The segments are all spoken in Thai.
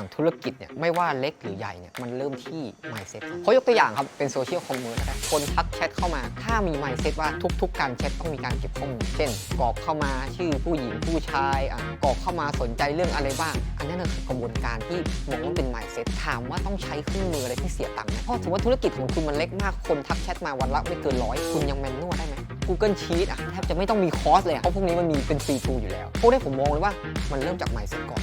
อย่างธุรกิจเนี่ยไม่ว่าเล็กหรือใหญ่เนี่ยมันเริ่มที่ mindset เขายกตัวอย่างครับ เป็นโซเชียลคอมเมอร์นะครับคนทักแชทเข้ามา ถ้ามี mindset ว่าทุก ๆ การแชทต้องมีการเก็บข้อมูลเช่นกรอกเข้ามาชื่อผู้หญิงผู้ชายอะกรอกเข้ามาสนใจเรื่องอะไรบ้าง อันนั้นคือกระบวนการที่มองว่าเป็น mindset ถามว่าต้องใช้เครื่องมืออะไรที่เสียตังค์ไหมเพราะถือว่าธุรกิจของคุณมันเล็กมากคนทักแชทมาวันละไม่เกินร้อยคุณยังแมนนวลได้ไหม Google Sheet อะแทบจะไม่ต้องมีคอร์สเลยเพราะพวกนี้มันมีเป็นฟรีทูอยู่แล้วพวกนี้ผมมองเลยว่ามันเริ่มจาก mindset ก่อน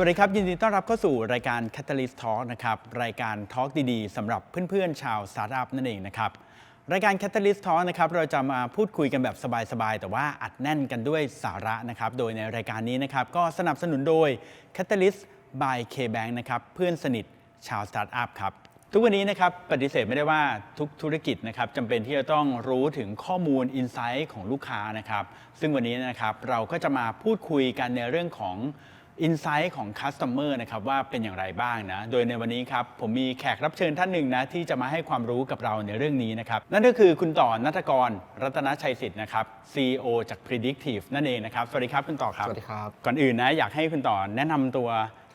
วัสดีครับ ยินดีต้อนรับเข้าสู่รายการ Catalyst Talk นะครับ รายการทอล์กดีๆสำหรับเพื่อนๆ ชาวสตาร์ทอัพนั่นเองนะครับ รายการ Catalyst Talk นะครับ เราจะมาพูดคุยกันแบบสบายๆ แต่ว่าอัดแน่นกันด้วยสาระนะครับ โดยในรายการนี้นะครับ ก็สนับสนุนโดย Catalyst by KBank นะครับ เพื่อนสนิทชาวสตาร์ทอัพครับทุกวันนี้นะครับปฏิเสธไม่ได้ว่าทุกธุรกิจนะครับจำเป็นที่จะต้องรู้ถึงข้อมูลอินไซต์ของลูกค้านะครับ ซึ่งวันนี้นะครับเราก็จะมาพูดคุยกันในเรื่องของ อินไซต์ของคัสเตอร์นะครับว่าเป็นอย่างไรบ้างนะ โดยในวันนี้ครับผมมีแขกรับเชิญท่านหนึ่งนะที่จะมาให้ความรู้กับเราในเรื่องนี้นะครับ นั่นก็คือคุณต่อนัทกร รัตนชัยสิทธิ์นะครับ CEO จาก Predictive นั่นเองนะครับ สวัสดีครับคุณต่อครับ สวัสดีครับ ก่อนอื่นนะอยากให้คุณต่อแนะนำตัว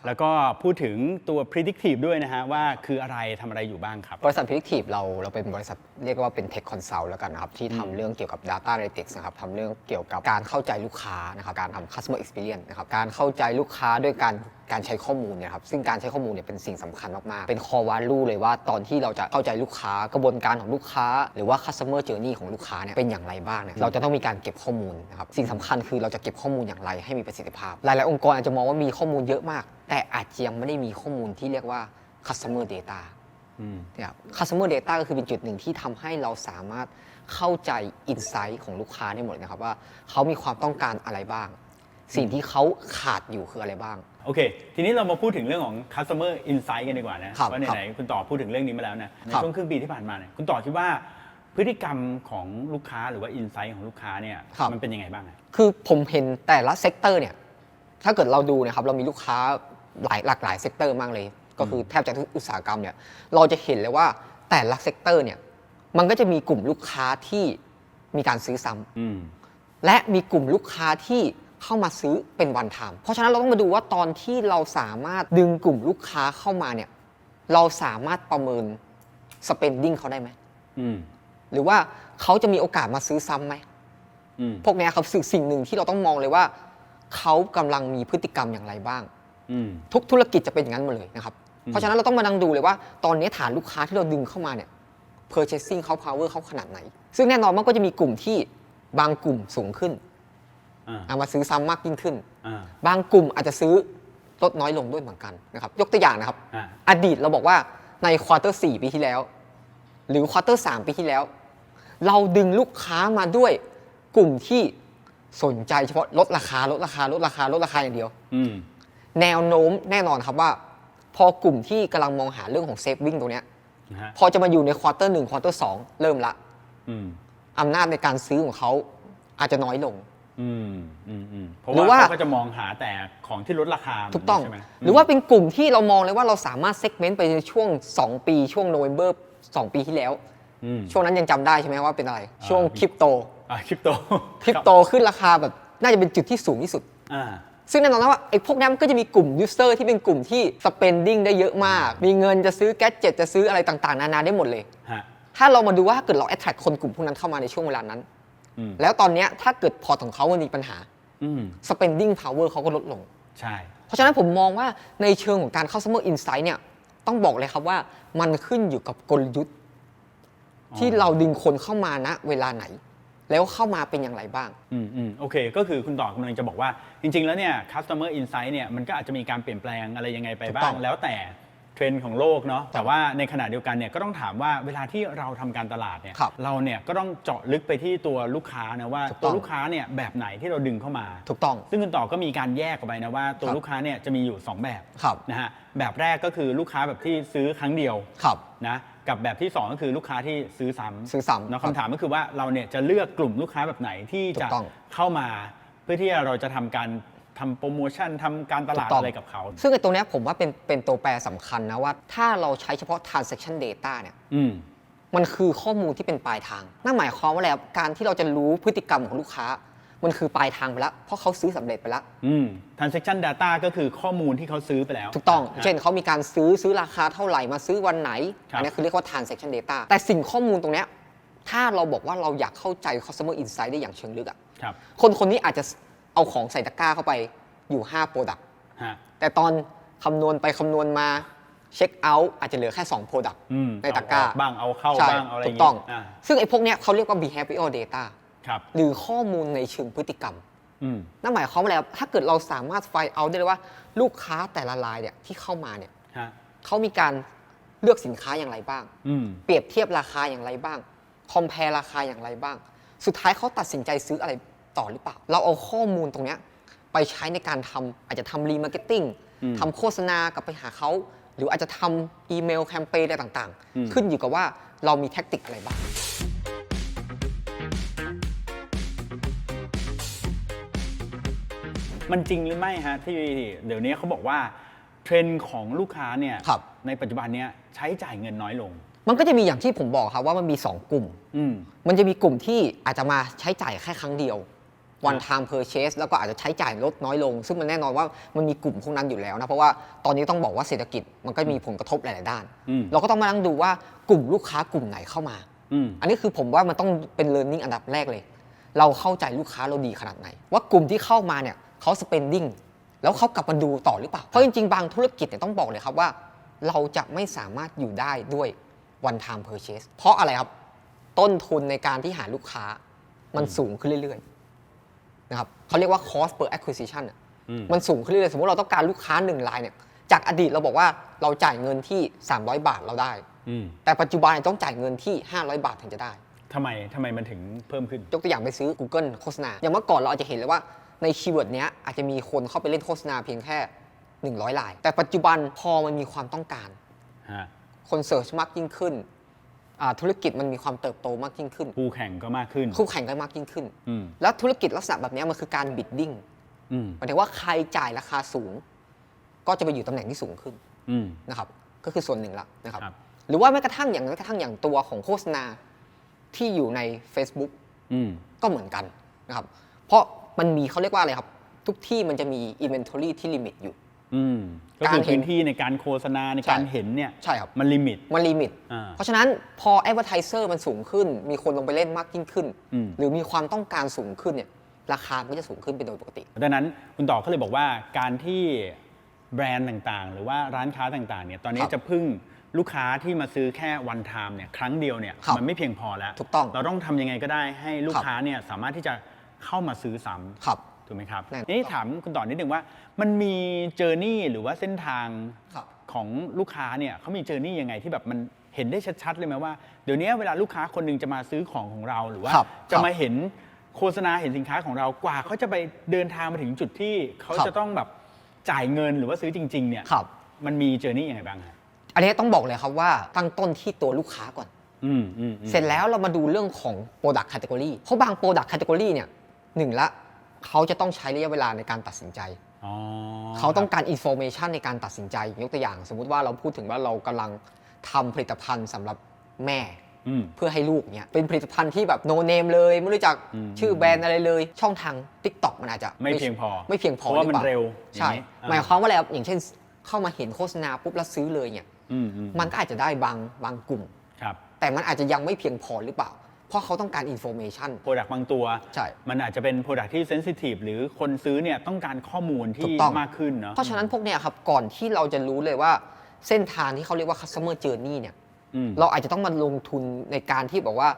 แล้วก็พูดถึงตัว Predictive ด้วยนะฮะ ว่าคืออะไรทำอะไรอยู่บ้างครับ บริษัท Predictive เราเราเป็นบริษัทเรียกว่าเป็น Tech Consult แล้วกันนะครับ ที่ทำเรื่องเกี่ยวกับ Data Analytics นะครับทำเรื่องเกี่ยวกับการเข้าใจลูกค้านะครับการทำ Customer Experience นะครับการเข้าใจลูกค้าด้วยการการใช้ข้อมูลเนี่ยครับซึ่งการใช้ข้อมูลเนี่ยเป็นสิ่งสำคัญมากๆ เป็น core value เลยว่าตอนที่เราจะเข้าใจลูกค้ากระบวนการของลูกค้า หรือว่า customer journey ของลูกค้าเนี่ยเป็นอย่างไรบ้างเนี่ยเราจะต้องมีการเก็บข้อมูลนะครับสิ่งสำคัญคือเราจะเก็บข้อมูลอย่างไรให้มีประสิทธิภาพ หลายๆองค์กรอาจจะมองว่ามีข้อมูลเยอะมากแต่อาจจะยังไม่ได้มีข้อมูลที่เรียกว่า customer data อืมนะครับ customer data ก็คือเป็นจุดหนึ่งที่ทำให้เราสามารถเข้าใจ insight ของลูกค้าได้หมดเลยนะครับว่าเขามีความต้องการอะไรบ้าง สิ่งที่เขาขาดอยู่คืออะไรบ้าง โอเค ทีนี้เรามาพูดถึงเรื่องของ customer insight กันดีกว่านะครับว่าไหนๆคุณต่อพูดถึงเรื่องนี้มาแล้วนะในครับช่วงครึ่งปีที่ผ่านมาเนี่ยคุณต่อคิดว่าพฤติกรรมของลูกค้าหรือว่า insight ของลูกค้าเนี่ยครับมันเป็นยังไงบ้างอะคือผมเห็นแต่ละเซกเตอร์เนี่ยถ้าเกิดเราดูนะครับเรามีลูกค้า หลายหลากหลายเซกเตอร์มากเลย ก็คือแทบจะทุกอุตสาหกรรมเนี่ยเราจะเห็นเลยว่าแต่ละเซกเตอร์เนี่ยมันก็จะมีกลุ่มลูกค้าที่มีการซื้อซ้ำอืมและมีกลุ่มลูกค้าที่เข้ามาซื้อเป็นวันไทม์เพราะฉะนั้นเราต้องมาดูว่าตอนที่เราสามารถดึงกลุ่มลูกค้าเข้ามาเนี่ยเราสามารถประเมิน spending เขาได้ไหมอืมหรือว่าเขาจะมีโอกาสมาซื้อซ้ำไหมอืมพวกเนี้ยครับสิ่งสิ่งหนึ่งที่เราต้องมองเลยว่า เขากำลังมีพฤติกรรมอย่างไรบ้างอืม ทุกธุรกิจจะเป็นอย่างนั้นหมดเลยนะครับอืมเพราะฉะนั้นเราต้องมานั่งดูเลยว่าตอนนี้ฐานลูกค้าที่เราดึงเข้ามาเนี่ย purchasing เขา power เขาขนาดไหน ซึ่งแน่นอนมันก็จะมีกลุ่มที่บางกลุ่มสูงขึ้นอ่าเอามาซื้อซ้ำมากยิ่งขึ้นอ่าบางกลุ่มอาจจะซื้อลดน้อยลงด้วยเหมือนกันนะครับ ยกตัวอย่างนะครับอ่าอดีตเราบอกว่าในควอเตอร์4ปีที่แล้ว หรือควอเตอร์3ปีที่แล้ว เราดึงลูกค้ามาด้วยกลุ่มที่สนใจเฉพาะลดราคาลดราคาลดราคาลดราคาอย่างเดียวอืม แนวโน้มแน่นอนครับว่า พอกลุ่มที่กำลังมองหาเรื่องของเซฟวิ่งตรงเนี้ยนะฮะพอจะมาอยู่ในควอเตอร์หนึ่งควอเตอร์สองเริ่มละอืมอำนาจในการซื้อของเขาอาจจะน้อยลง อืมอืมอืมเพราะหรือว่า ว่าเขาก็จะมองหาแต่ของที่ลดราคาถูกต้อง ใช่ไหมหรือว่าเป็นกลุ่มที่เรามองเลยว่าเราสามารถเซกเมนต์ไปในช่วง 2 ปีช่วงโนเวม ber 2ปีที่แล้ว อืม ช่วงนั้นยังจำได้ใช่ไหมว่าเป็นอะไรอ่าช่วงคริปโตอ่าคริปโตคริปโตขึ้นราคาแบบน่าจะเป็นจุดที่สูงที่สุด อ่า ซึ่งแน่นอนนะว่าไอ้พวกนั้นมันก็จะมีกลุ่มยูเซอร์ที่เป็นกลุ่มที่ spending ได้เยอะมาก มีเงินจะซื้อแกดเจ็ตจะซื้ออะไรต่างๆ นานาได้หมดเลย ฮะ ถ้าเรามาดูว่าถ้าเกิดเรา attract คนกลุ่มพวกนั้นเข้ามาในช่วงเวลานั้น อืม แล้วตอนเนี้ยถ้าเกิดพอร์ตของเขามันมีปัญหา อืม spending power เขาก็ลดลง ใช่ เพราะฉะนั้นผมมองว่าในเชิงของการ customer insight เนี่ยต้องบอกเลยครับว่ามันขึ้นอยู่กับกลยุทธ์ ที่เราดึงคนเข้ามาณเวลาไหน แล้วเข้ามาเป็นอย่างไรบ้าง อืมอืมโอเค ก็คือคุณต่อกำลังจะบอกว่า จริง ๆ แล้วเนี่ย customer insight เนี่ยมันก็อาจจะมีการเปลี่ยนแปลงอะไรยังไงไปถูกบ้าต้องง แล้วแต่เทรนด์ของโลกเนาะแต่ว่าในขณะเดียวกันเนี่ยก็ต้องถามว่าเวลาที่เราทำการตลาดเนี่ยครับเราเนี่ยก็ต้องเจาะลึกไปที่ตัวลูกค้านะว่าถูกต้ตัอวง ลูกค้าเนี่ยแบบไหนที่เราดึงเข้ามา ถูกต้อง ซึ่งคุณต่อก็มีการแยกออกไปนะว่าตัวครับ ลูกค้าเนี่ยจะมีอยู่2แบบครับนะฮะแบบแรกก็คือลูกค้าแบบที่ซื้อครั้งเดียว ครับ นะ กับแบบที่ 2 ก็คือลูกค้าที่ซื้อซ้ำซื้อซ้ำเนาะครับคำถามก็คือว่าเราเนี่ยจะเลือกกลุ่มลูกค้าแบบไหนที่ถูจะกต้อง เข้ามา เพื่อที่เราจะทำการทำโปรโมชั่นทำการตลาดถูกต้องอะไรกับเขา ซึ่งไอ้ตรงเนี้ยผมว่าเป็นเป็นตัวแปรสำคัญนะว่า ถ้าเราใช้เฉพาะ transaction data เนี่ย อืม มันคือข้อมูลที่เป็นปลายทาง นั่นหมายความว่าอะไรครับการที่เราจะรู้พฤติกรรมของลูกค้า มันคือปลายทางไปแล้วเพราะเขาซื้อสำเร็จไปแล้ว อืม transaction data ก็คือข้อมูลที่เขาซื้อไปแล้ว ถูกต้องฮะเช่นเขามีการซื้อซื้อราคาเท่าไหร่มาซื้อวันไหน ครับ อันนี้คือเรียกว่า transaction data แต่สิ่งข้อมูลตรงเนี้ยถ้าเราบอกว่าเราอยากเข้าใจ customer insight ได้อย่างเชิงลึกอะครับ คนคนนี้อาจจะเอาของใส่ตะกร้าเข้าไปอยู่ 5 Product ฮะ แต่ตอนคำนวณไปคำนวณมาเช็คเอาท์อาจจะเหลือแค่ 2 Product อืมในตะกร้าเอออบ้างเอาเข้าใช่บ้างเอาอะไรอถูย่างกงี้ต้อง อ่า ซึ่งไอ้พวกเนี้ยเขาเรียกว่า behavioral data ครับ หรือข้อมูลในเชิงพฤติกรรมอืมนั่นหมายความว่าอะไรครับถ้าเกิดเราสามารถไฟเอาได้เลยว่า ลูกค้าแต่ละรายเนี่ยที่เข้ามาเนี่ยฮะเขามีการเลือกสินค้าอย่างไรบ้างอืมเปรียบเทียบราคาอย่างไรบ้าง คอมเพลราคาอย่างไรบ้าง สุดท้ายเขาตัดสินใจซื้ออะไรต่อหรือเปล่า เราเอาข้อมูลตรงเนี้ยไปใช้ในการทำอาจจะทำรีมาร์เก็ตติ้งอืมทำโฆษณากลับไปหาเขา หรืออาจจะทำอีเมลแคมเปญอะไรต่างอืมๆขึ้นอยู่กับว่าเรามีแท็กติกอะไรบ้าง มันจริงหรือไม่ฮะที่เดี๋ยวนี้เขาบอกว่าเทรนด์ของลูกค้าเนี่ยครับ ในปัจจุบันเนี้ยใช้จ่ายเงินน้อยลง มันก็จะมีอย่างที่ผมบอกครับว่ามันมี 2 กลุ่ม อืม มันจะมีกลุ่มที่อาจจะมาใช้จ่ายแค่ครั้งเดียว one ครับ time purchase แล้วก็อาจจะใช้จ่ายลดน้อยลง ซึ่งมันแน่นอนว่ามันมีกลุ่มพวกนั้นอยู่แล้วนะ เพราะว่าตอนนี้ต้องบอกว่าเศรษฐกิจมันก็มีผลกระทบหลาย ๆ ด้าน อืม เราก็ต้องมานั่งดูว่ากลุ่มลูกค้ากลุ่มไหนเข้ามา อืม อันนี้คือผมว่ามันต้องเป็น learning อันดับแรกเลย เราเข้าใจลูกค้าเราดีขนาดไหน ว่ากลุ่มที่เข้ามาเนี่ย เขา spending แล้วเขากลับมาดูต่อหรือเปล่า เพราะจริงๆ บางธุรกิจเนี่ยต้องบอกเลยครับว่า เราจะไม่สามารถอยู่ได้ด้วย one time purchase เพราะอะไรครับ ต้นทุนในการที่หาลูกค้ามันสูงขึ้นเรื่อยๆนะครับเขาเรียกว่า cost per acquisition อะอืมมันสูงขึ้นเรื่อยๆ สมมติเราต้องการลูกค้าหนึ่งรายเนี่ย จากอดีตเราบอกว่าเราจ่ายเงินที่ 300 บาทเราได้อืมแต่ปัจจุบันต้องจ่ายเงินที่ 500 บาทถึงจะได้ทำไมทำไมมันถึงเพิ่มขึ้น ยกตัวอย่างไปซื้อ Google โฆษณา อย่างเมื่อก่อนเราอาจจะเห็นเลยว่า ในคีย์เวิร์ดเนี้ยอาจจะมีคนเข้าไปเล่นโฆษณาเพียงแค่ 100ลาย แต่ปัจจุบันพอมันมีความต้องการฮะคนเสิร์ชมากยิ่งขึ้นอ่าธุรกิจมันมีความเติบโตมากยิ่งขึ้น คู่แข่งก็มากขึ้น คู่แข่งก็มากยิ่งขึ้นอืมแล้วธุรกิจลักษณะแบบเนี้ยมันคือการบิดดิ้งอืมหมายถึงว่าใครจ่ายราคาสูง ก็จะไปอยู่ตำแหน่งที่สูงขึ้นอืมนะครับ ก็คือส่วนหนึ่งละนะครับครับ หรือว่าแม้กระทั่งอย่างแม้กระทั่งอย่างตัวของโฆษณาที่อยู่ใน Facebook อืมก็เหมือนกันนะครับ เพราะ มันมีเขาเรียกว่าอะไรครับ ทุกที่มันจะมี inventory ที่ลิมิตอยู่ อืมก็กาคืรอเห็นพื้นที่ในการโฆษณาในการใช่ เห็นเนี่ยใช่ครับ มันลิมิต มันลิมิต อ่าเพราะฉะนั้นพอ advertiser มันสูงขึ้น มีคนลงไปเล่นมากยิ่งขึ้น อืม หรือมีความต้องการสูงขึ้นเนี่ย ราคามันก็จะสูงขึ้นเป็นโดยปกติ ดังนั้นคุณต่อเขาเลยบอกว่าการที่แบรนด์ต่างๆ หรือว่าร้านค้าต่างๆเนี่ยตอนนี้ครับจะพึ่งลูกค้าที่มาซื้อแค่วันไทม์เนี่ยครั้งเดียวเนี่ยครับมันไม่เพียงพอแล้ว ถูกต้องเราต้องทำยังไงก็ได้ให้ลูกครับ ค้าเนี่ยสามารถที่จะ เข้ามาซื้อซ้ครับำถูกไหมครับแน่นอนนี่ถามคุณต่อนิดนึงว่า มันมีเจอร์นี่หรือว่าเส้นทางครับ ของลูกค้าเนี่ยเขามีเจอร์นี่ยังไงที่แบบมันเห็นได้ชัดๆเลยไหมว่าเดี๋ยวนี้เวลาลูกค้าคนหนึงจะมาซื้อของของเราหรือว่า ครับจะครับมาเห็นโฆษณาเห็นสินค้าของเรากว่าเขาจะไปเดินทางมาถึงจุดที่เขาครับ จะต้องแบบจ่ายเงินหรือว่าซื้อจริง ๆ เนี่ยครับ มันมีเจอร์นี่ยังไงบ้างฮะอันนี้ต้องบอกเลยครับว่าตั้งต้นที่ตัวลูกค้าก่อน อืมอืมอืม เสร็จแล้วเรามาดูเรื่องของ Product Category เพราะบาง Product Category เนี่ย หนึ่งละเขาจะต้องใช้ระยะเวลาในการตัดสินใจอ๋อเขาต้องการ Information ในการตัดสินใจยกตัวอย่าง สมมุติว่าเราพูดถึงว่าเรากำลังทำผลิตภัณฑ์สำหรับแม่อืมเพื่อให้ลูกเนี่ยเป็นผลิตภัณฑ์ที่แบบโนเนมเลย ไม่รู้จักอืมชื่อแบรนด์อะไรเลย ช่องทาง TikTok มันอาจจะไม่เพียงพอ ไม่เพียงพอเพราะว่ามันหอปล่เร็วใช่อย่างนี้อ่าหมายความว่าอะไรครับอย่างเช่น เข้ามาเห็นโฆษณาปุ๊บแล้วซื้อเลยเนี่ยอืมอืมมันก็อาจจะได้บางบางกลุ่มครับแต่มันอาจจะยังไม่เพียงพอหรือเปล่า เพราะเขาต้องการ Information โปรดักต์บางตัว ใช่ มันอาจจะเป็นโปรดักต์ที่เซนซิทีฟหรือคนซื้อเนี่ยต้องการข้อมูลถูที่กต้อง มากขึ้นเนาะเพราะฉะนั้นพวกเนี้ยครับก่อนที่เราจะรู้เลยว่าเส้นทางที่เขาเรียกว่า customer journey เนี่ย อืม เราอาจจะต้องมาลงทุนในการที่บอกว่า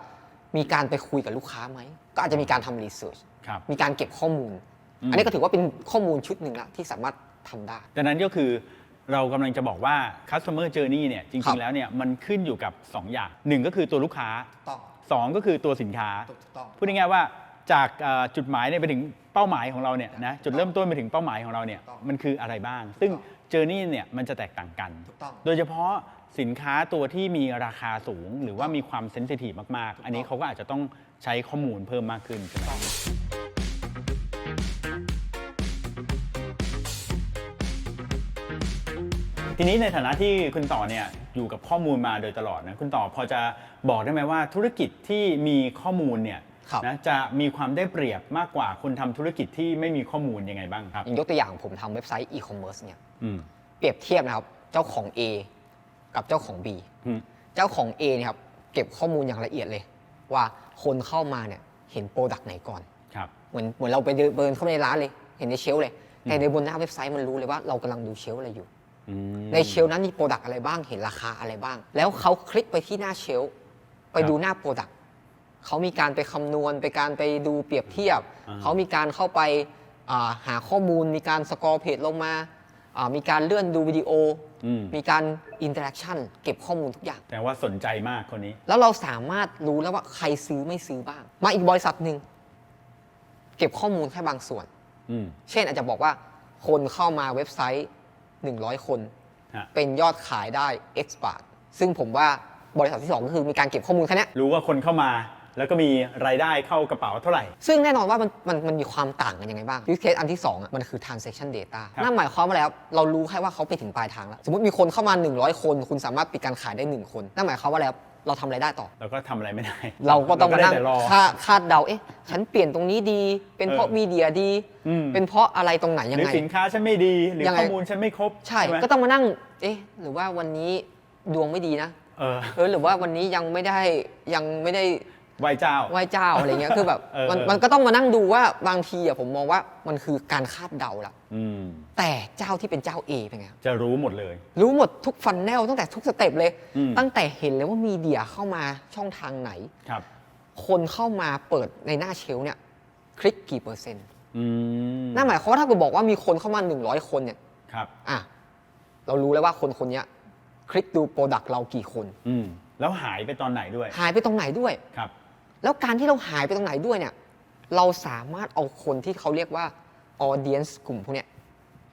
มีการไปคุยกับลูกค้าไหม ก็อาจจะมีการทำรีเสิร์ชครับ มีการเก็บข้อมูล อืม อันนี้ก็ถือว่าเป็นข้อมูลชุดหนึ่งละที่สามารถทำได้ ดังนั้นก็คือเรากำลังจะบอกว่า customer journey เนี่ยจครัริง บ ๆ แล้วเนี่ยมันขึ้นอยู่กับ 2 อย่างหนึ่งก็คือตัวลูกค้าต้อง 2 ก็คือตัวสินค้า ถูกต้อง พูดง่ายๆว่าจากเอ่อจุดหมายเนี่ยไปถึงเป้าหมายของเราเนี่ยนะจุดเริ่มต้นไปถึงเป้าหมายของเราเนี่ยถูกต้องมันคืออะไรบ้าง ซึ่งถูกต้องเจอร์นี่เนี่ยมันจะแตกต่างกัน ถูกต้องโดยเฉพาะสินค้าตัวที่มีราคาสูง หรือว่ามีความเซนซิทีฟมากถูกต้องๆอันนี้เขาก็อาจจะต้องใช้ข้อมูลเพิ่มมากขึ้นใช่ไหม ทีนี้ในฐานะที่คุณต่อเนี่ยอยู่กับข้อมูลมาโดยตลอดนะคุณต่อพอจะบอกได้ไหมว่าธุรกิจที่มีข้อมูลเนี่ยครับ นะจะมีความได้เปรียบมากกว่าคนทำธุรกิจที่ไม่มีข้อมูลยังไงบ้างครับ อย่างยกตัวอย่างผมทำเว็บไซต์อีคอมเมิร์ซเนี่ยอืมเปรียบเทียบนะครับเจ้าของ A กับเจ้าของ B อืม เจ้าของ A เนี่ยครับเก็บข้อมูลอย่างละเอียดเลย ว่าคนเข้ามาเนี่ยเห็นโปรดักต์ไหนก่อน ครับ เหมือนเหมือนเราไปเดินเดินเข้าไปในร้านเลย เห็นในเชลฟ์เลย แต่ในบนหน้าเว็บไซต์มันรู้เลยว่าเรากำลังดูเชลฟ์อะไรอยู่อืม ในเชลฟ์นั้นมีโปรดักต์อะไรบ้างเห็นราคาอะไรบ้าง แล้วเขาคลิกไปที่หน้าเชลฟ์ไปดูหน้าโปรดักต์เขามีการไปคำนวณ ไปการไปดูเปรียบเทียบอ่าเขามีการเข้าไปอ่าหาข้อมูล มีการสกอร์เพจลงมาอ่ามีการเลื่อนดูวิดีโออืมมีการอินเตอร์แอคชั่นเก็บข้อมูลทุกอย่าง แต่ว่าสนใจมากคนนี้ แล้วเราสามารถรู้แล้วว่าใครซื้อไม่ซื้อบ้าง มาอีกบริษัทหนึ่งเก็บข้อมูลแค่บางส่วนอืมเช่นอาจจะบอกว่าคนเข้ามาเว็บไซต์ 100 คน ฮะ เป็นยอดขายได้ X บาท ซึ่งผมว่าบริษัทที่ 2 ก็คือมีการเก็บข้อมูลแค่เนี้ยรู้ว่าคนเข้ามา แล้วก็มีรายได้เข้ากระเป๋าเท่าไหร่ ซึ่งแน่นอนว่ามันมันมันมีความต่างกันยังไงบ้าง use case อันที่2อะมันคือ transaction data ครับ นั่นหมายความว่าอะไรครับเรารู้แค่ว่าเขาไปถึงปลายทางแล้ว สมมติมีคนเข้ามา 100 คน คุณสามารถปิดการขายได้ 1 คน นั่นหมายความว่าอะไรครับ เราทำอะไรได้ต่อ เราก็ทำอะไรไม่ได้ เราก็ต้องมานั่งได้แต่รอ คาดคาดเดาเอ๊ะฉันเปลี่ยนตรงนี้ดี เป็นเพราะเออมีเดียดี อืม เป็นเพราะอะไรตรงไหนหยังรือไง สินค้าฉันไม่ดี หรือยังไง ข้อมูลฉันไม่ครบใช่ไหมก็ต้องมานั่ง เอ๊ะ หรือว่าวันนี้ดวงไม่ดีนะ เออ เออหรือว่าวันนี้ยังไม่ได้ยังไม่ได้ ไหวเจ้า ไหว้เจ้าอะไรเงี้ยคือแบบเออมันเออ มันก็ต้องมานั่งดูว่าบางทีอะผมมองว่ามันคือการคาดเดาละอืมแต่เจ้าที่เป็นเจ้า A เป็นไงครับจะรู้หมดเลย รู้หมดทุกฟันแนลตั้งแต่ทุกสเต็ปเลย อืม ตั้งแต่เห็นเลยว่ามีเดียเข้ามาช่องทางไหน ครับ คนเข้ามาเปิดในหน้าเชลฟ์เนี่ยคลิกกี่เปอร์เซ็นต์อืมนั่นหมายความว่าถ้าเกิดบอกว่ามีคนเข้ามา 100 คนเนี่ยครับ อะเรารู้แล้วว่าคนคนเนี้ยคลิกดูโปรดักต์เรากี่คน อืมแล้วหายไปตอนไหนด้วยหายไปตรงไหนด้วย ครับ แล้วการที่เราหายไปตรงไหนด้วยเนี่ย เราสามารถเอาคนที่เขาเรียกว่า audience กลุ่มพวกเนี้ย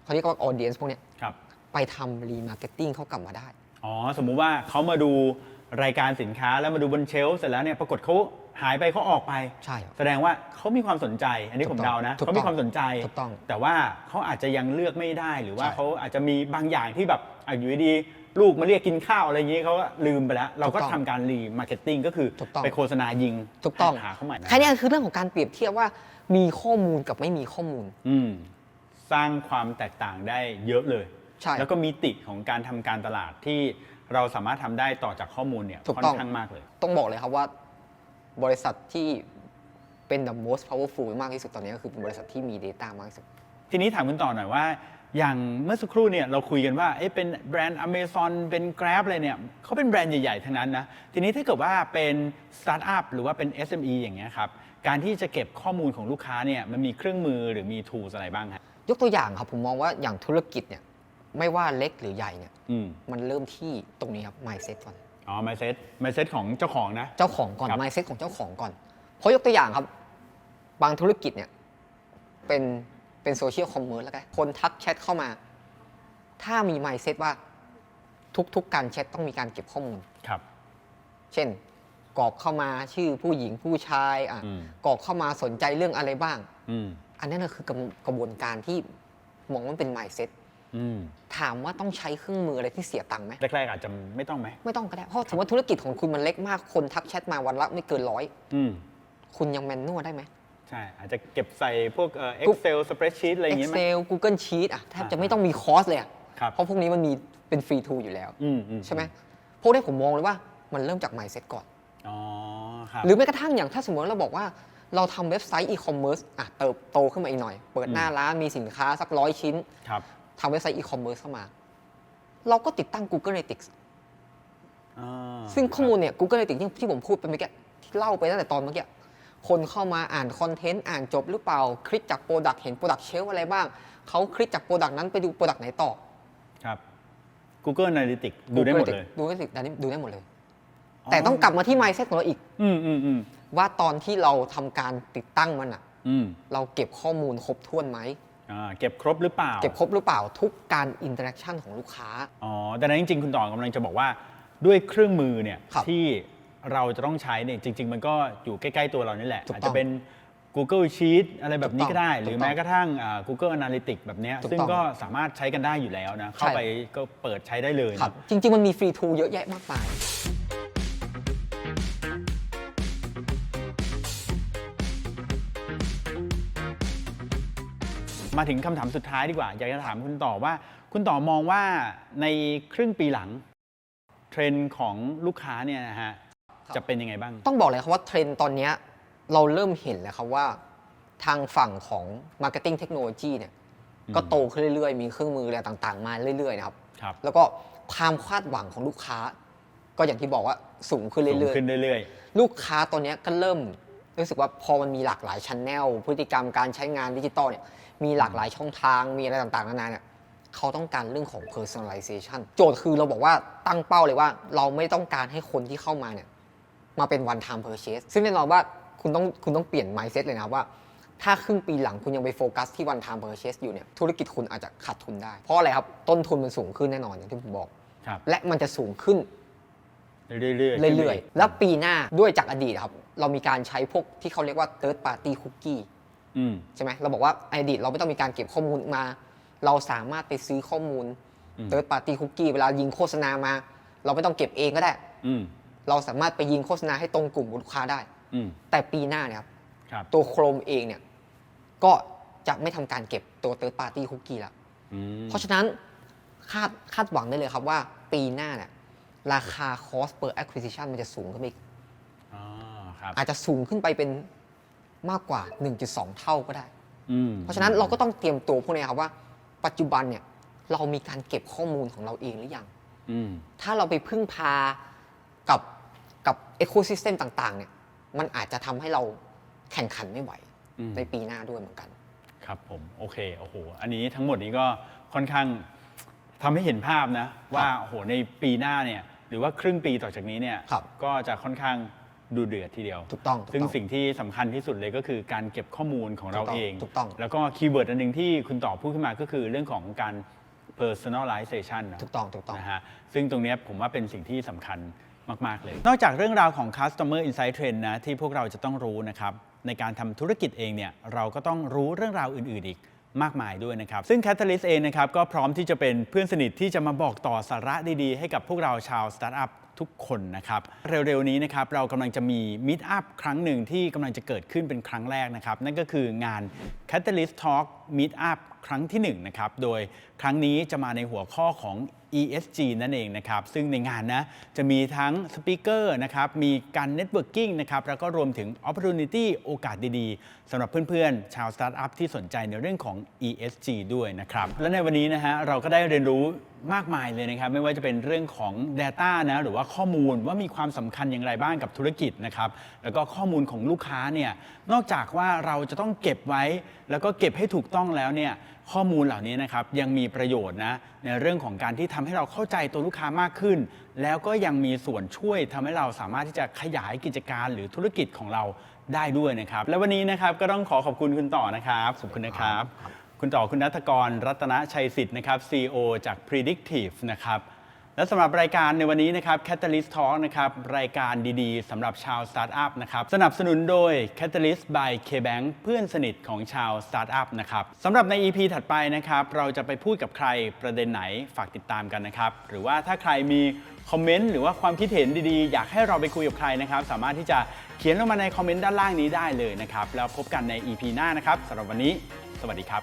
เขาเรียกว่า audience พวกเนี้ยครับไปทำ remarketing เขากลับมาได้ อ๋อ สมมุติว่าเขามาดูรายการสินค้าแล้วมาดูบนเชลฟ์เสร็จแล้วเนี่ยปรากฏเขาหายไปเขาออกไป ใช่ครับ แสดงว่าเขามีความสนใจ อันนี้ถูผมกต้องเดานะถูกต้องเขามีความสนใจ ถูกต้องแต่ว่าเขาอาจจะยังเลือกไม่ได้ หรือว่าใช่เขาอาจจะมีบางอย่างที่แบบอะอยู่ดีๆ ลูกมาเรียกกินข้าวอะไรอย่างนี้เขาก็ลืมไปแล้ว เราก็ถูกต้องทำการรีมาร์เก็ตติ้งก็คือถูกต้อง ไปโฆษณายิงถูกต้องหาเขาใหม่นะแค่นี้คือเรื่องของการเปรียบเทียบว่ามีข้อมูลกับไม่มีข้อมูล อืมสร้างความแตกต่างได้เยอะเลย ใช่แล้วก็มีติของการทำการตลาดที่เราสามารถทำได้ต่อจากข้อมูลเนี่ยถูกค่อต้องนข้างมากเลย ต้องบอกเลยครับว่าบริษัทที่เป็น the most powerful มากที่สุดตอนนี้ก็คือเป็นบริษัทที่มี Data มากที่สุด ทีนี้ถามคุณต่อหน่อยว่า อย่างเมื่อสักครู่เนี่ยเราคุยกันว่าเอ๊ะเป็นแบรนด์ Amazon เป็น Grab อะไรเนี่ยเขาเป็นแบรนด์ใหญ่ๆ ทั้งนั้นนะ ทีนี้ถ้าเกิดว่าเป็นสตาร์ทอัพหรือว่าเป็น SME อย่างเงี้ยครับ การที่จะเก็บข้อมูลของลูกค้าเนี่ยมันมีเครื่องมือหรือมี tools อะไรบ้างฮะยกตัวอย่างครับผมมองว่าอย่างธุรกิจเนี่ยไม่ว่าเล็กหรือใหญ่เนี่ยอืมมันเริ่มที่ตรงนี้ครับ mindset ก่อน อ๋อ mindset mindset ของเจ้าของนะ เจ้าของก่อน ครับ mindset ของเจ้าของก่อนเพราะยกตัวอย่างครับ บางธุรกิจเนี่ยเป็น เป็นโซเชียลคอมเมอร์สแล้วกันคนทักแชทเข้ามา ถ้ามี mindset ว่าทุกๆการแชทต้องมีการเก็บข้อมูลครับ เช่นกรอกเข้ามาชื่อผู้หญิงผู้ชายอะอืมกรอกเข้ามาสนใจเรื่องอะไรบ้างอืมอันนั้นนะคือกระบวนกระบวนการที่มองว่าเป็น mindset อืมถามว่าต้องใช้เครื่องมืออะไรที่เสียตังค์ไหมแรกๆอาจจะไม่ต้องไหมไม่ต้องก็ได้เพราะสมมติว่าธุรกิจของคุณมันเล็กมากคนทักแชทมาวันละไม่เกินร้อยอืมคุณยังแมนนวลได้ไหม ใช่ อาจจะเก็บใส่พวกเอ่อ Excel spreadsheet อะไรอย่างงี้ไหม Excel Google Sheet อะแทบจะอ่าไม่ต้องมีคอร์สเลยอะครับ เพราะพวกนี้มันมีเป็นฟรีทูอยู่แล้ว อืมอืใช่ไหมพวกนี้ผมมองเลยว่ามันเริ่มจาก mindset ก่อน อ๋อครับหรือแม้กระทั่งอย่างถ้าสมมติเราบอกว่าเราทำเว็บไซต์อีคอมเมิร์ซอะเติบโตขึ้นมาอีกหน่อย เปิดหน้าร้านมีสินค้าสักร้อยชิ้นครับทำเว็บไซต์อีคอมเมิร์ซเข้ามา เราก็ติดตั้ง Google Analytics อ่าซึ่งข้อมูลเนี่ย Google Analytics ที่ที่ผมพูดไปเมื่อกี้ที่เล่าไปตั้งแต่ตอนเมื่อกี้ คนเข้ามาอ่านคอนเทนต์อ่านจบหรือเปล่า คลิกจากโปรดักต์เห็นโปรดักต์เชลอะไรบ้าง เขาคลิกจากโปรดักต์นั้นไปดูโปรดักต์ไหนต่อ ครับ Google Analytics ดูได้หมดเลย ดูได้สิดูได้หมดเลย แต่ต้องกลับมาที่ mindset ของเราอีก อืมอืมอืมว่าตอนที่เราทำการติดตั้งมันอะอืมเราเก็บข้อมูลครบถ้วนไหมอ่าเก็บครบหรือเปล่า เก็บครบหรือเปล่าทุกการอินเตอร์แอคชั่นของลูกค้า อ๋อ แต่นั้นจริงๆ คุณต่อกำลังจะบอกว่าด้วยเครื่องมือเนี่ยครับที่ เราจะต้องใช้เนี่ยจริง ๆ มันก็อยู่ใกล้ๆตัวเรานี่แหละอาจจะเป็น Google Sheet อะไรแบบนี้ก็ได้หรือแม้กระทั่ง Google Analytics แบบนี้ซึ่งก็สามารถใช้กันได้อยู่แล้วนะ เข้าไปก็เปิดใช้ได้เลยจริง ๆ มันมีฟรีทูเยอะแยะมากมาย มาถึงคำถามสุดท้ายดีกว่า อยากจะถามคุณต่อว่า คุณต่อมองว่าในครึ่งปีหลัง เทรนด์ของลูกค้าเนี่ยนะฮะ จะเป็นยังไงบ้าง ต้องบอกเลยครับว่าเทรนด์ตอนเนี้ยเราเริ่มเห็นแล้วครับว่า ทางฝั่งของ Marketing Technology เนี่ยก็โตขึ้นเรื่อยๆ มีเครื่องมืออะไรต่างๆ มาเรื่อยๆนะครับครับแล้วก็ความคาดหวังของลูกค้า ก็อย่างที่บอกว่าสูงขึ้นสูงเรื่อยขึ้นเรื่อยๆ ลูกค้าตอนเนี้ยก็เริ่มรู้สึกว่าพอมันมีหลากหลายชันแนลพฤติกรรมการใช้งานดิจิตอลเนี่ยมีหลากหลายช่องทางมีอะไรต่างๆนานาเนี่ยเขาต้องการเรื่องของ personalization โจทย์คือเราบอกว่าตั้งเป้าเลยว่า เราไม่ต้องการให้คนที่เข้ามาเนี่ย มาเป็น one time purchase ซึ่งแน่นอนว่าคุณต้องคุณต้องเปลี่ยน mindset เลยนะครับว่า ถ้าครึ่งปีหลังคุณยังไปโฟกัสที่ one time purchase อยู่เนี่ยธุรกิจคุณอาจจะขาดทุนได้ เพราะอะไรครับ ต้นทุนมันสูงขึ้นแน่นอนอย่างที่ผมบอกๆครับ และมันจะสูงขึ้นเรื่อยๆขึ้นเรื่อยๆ แล้วปีหน้าด้วยจากอดีตครับ เรามีการใช้พวกที่เขาเรียกว่า third party cookie อืม ใช่ไหมเราบอกว่าในอดีตเราไม่ต้องมีการเก็บข้อมูลมา เราสามารถไปซื้อข้อมูล อืม third party cookie เวลายิงโฆษณามา เราไม่ต้องเก็บเองก็ได้ อืม เราสามารถไปยิงโฆษณาให้ตรงกลุ่มลูกค้าได้ อืมแต่ปีหน้าเนี่ยครับ ครับตัวโครมเองเนี่ยก็จะไม่ทำการเก็บตัว third party cookie แล้วอืมเพราะฉะนั้นคาดคาดหวังได้เลยครับว่าปีหน้าเนี่ยราคา cost per acquisition มันจะสูงขึ้นไปอีกอ๋อครับอาจจะสูงขึ้นไปเป็นมากกว่า 1.2 เท่าก็ได้ อืมเพราะฉะนั้นเราก็ต้องเตรียมตัวพวกนี้ครับว่า ปัจจุบันเนี่ยเรามีการเก็บข้อมูลของเราเองหรือยัง อืม ถ้าเราไปพึ่งพา กับกับ ecosystem ต่างๆเนี่ยมันอาจจะทำให้เราแข่งขันไม่ไหวอืม ในปีหน้าด้วยเหมือนกัน ครับผมโอเคโอ้โหอันนี้ทั้งหมดนี้ก็ค่อนข้างทำให้เห็นภาพนะ ว่าโอ้โหในปีหน้าเนี่ยหรือว่าครึ่งปีต่อจากนี้เนี่ยครับก็จะค่อนข้างดูเดือดทีเดียวถูกต้องถูกซึ่งต้องสิ่งที่สำคัญที่สุดเลยก็คือการเก็บข้อมูลของเราถูกต้องเองถูกต้อง แล้วก็คีย์เวิร์ดอันหนึ่งที่คุณต่อพูดขึ้นมาก็คือเรื่องของการ personalization นะ ถูกต้องถูกต้อง นะฮะซึ่งตรงเนี้ยผมว่าเป็นสิ่งที่สำคัญ มาก ๆ เลย นอกจากเรื่องราวของ customer insight trend นะที่พวกเราจะต้องรู้นะครับในการทำธุรกิจเองเนี่ยเราก็ต้องรู้เรื่องราวอื่น ๆ อีกมากมายด้วยนะครับ ซึ่ง Catalyst เองนะครับก็พร้อมที่จะเป็นเพื่อนสนิทที่จะมาบอกต่อสาระดีๆ ให้กับพวกเราชาวสตาร์ทอัพทุกคนนะครับ เร็วๆนี้นะครับเรากำลังจะมี Meet Up ครั้งหนึ่งที่กำลังจะเกิดขึ้นเป็นครั้งแรกนะครับ นั่นก็คืองาน Catalyst Talk Meet Up ครั้งที่1นะครับโดยครั้งนี้จะมาในหัวข้อของ ESG นั่นเองนะครับ ซึ่งในงานนะจะมีทั้งสปีกเกอร์นะครับ มีการเน็ตเวิร์กิ่งนะครับ แล้วก็รวมถึง Opportunity โอกาสดีๆสำหรับเพื่อนๆ ชาวสตาร์ทอัพที่สนใจในเรื่องของ ESG ด้วยนะครับ และในวันนี้นะฮะเราก็ได้เรียนรู้มากมายเลยนะครับ ไม่ว่าจะเป็นเรื่องของ Data นะหรือว่าข้อมูลว่ามีความสำคัญอย่างไรบ้างกับธุรกิจนะครับ แล้วก็ข้อมูลของลูกค้าเนี่ยนอกจากว่าเราจะต้องเก็บไว้ แล้วก็เก็บให้ถูกต้องแล้วเนี่ยข้อมูลเหล่านี้นะครับยังมีประโยชน์นะในเรื่องของการที่ทำให้เราเข้าใจตัวลูกค้ามากขึ้น แล้วก็ยังมีส่วนช่วยทำให้เราสามารถที่จะขยายกิจการหรือธุรกิจของเราได้ด้วยนะครับ และวันนี้นะครับก็ต้องขอขอบคุณคุณต่อนะครับขอบคุณนะครับ คุณต่อคุณนัทกรรัตนชัยสิทธิ์นะครับ CEO จาก Predictive นะครับ และสำหรับรายการในวันนี้นะครับ Catalyst Talk นะครับรายการดีๆสำหรับชาวสตาร์ทอัพนะครับสนับสนุนโดย Catalyst by KBank เพื่อนสนิทของชาวสตาร์ทอัพนะครับสำหรับใน EP ถัดไปนะครับเราจะไปพูดกับใครประเด็นไหนฝากติดตามกันนะครับ หรือว่าถ้าใครมีคอมเมนต์หรือว่าความคิดเห็นดีๆ อยากให้เราไปคุยกับใครนะครับ สามารถที่จะเขียนลงมาในคอมเมนต์ด้านล่างนี้ได้เลยนะครับแล้วพบกันใน EP หน้านะครับสำหรับวันนี้ สวัสดีครับ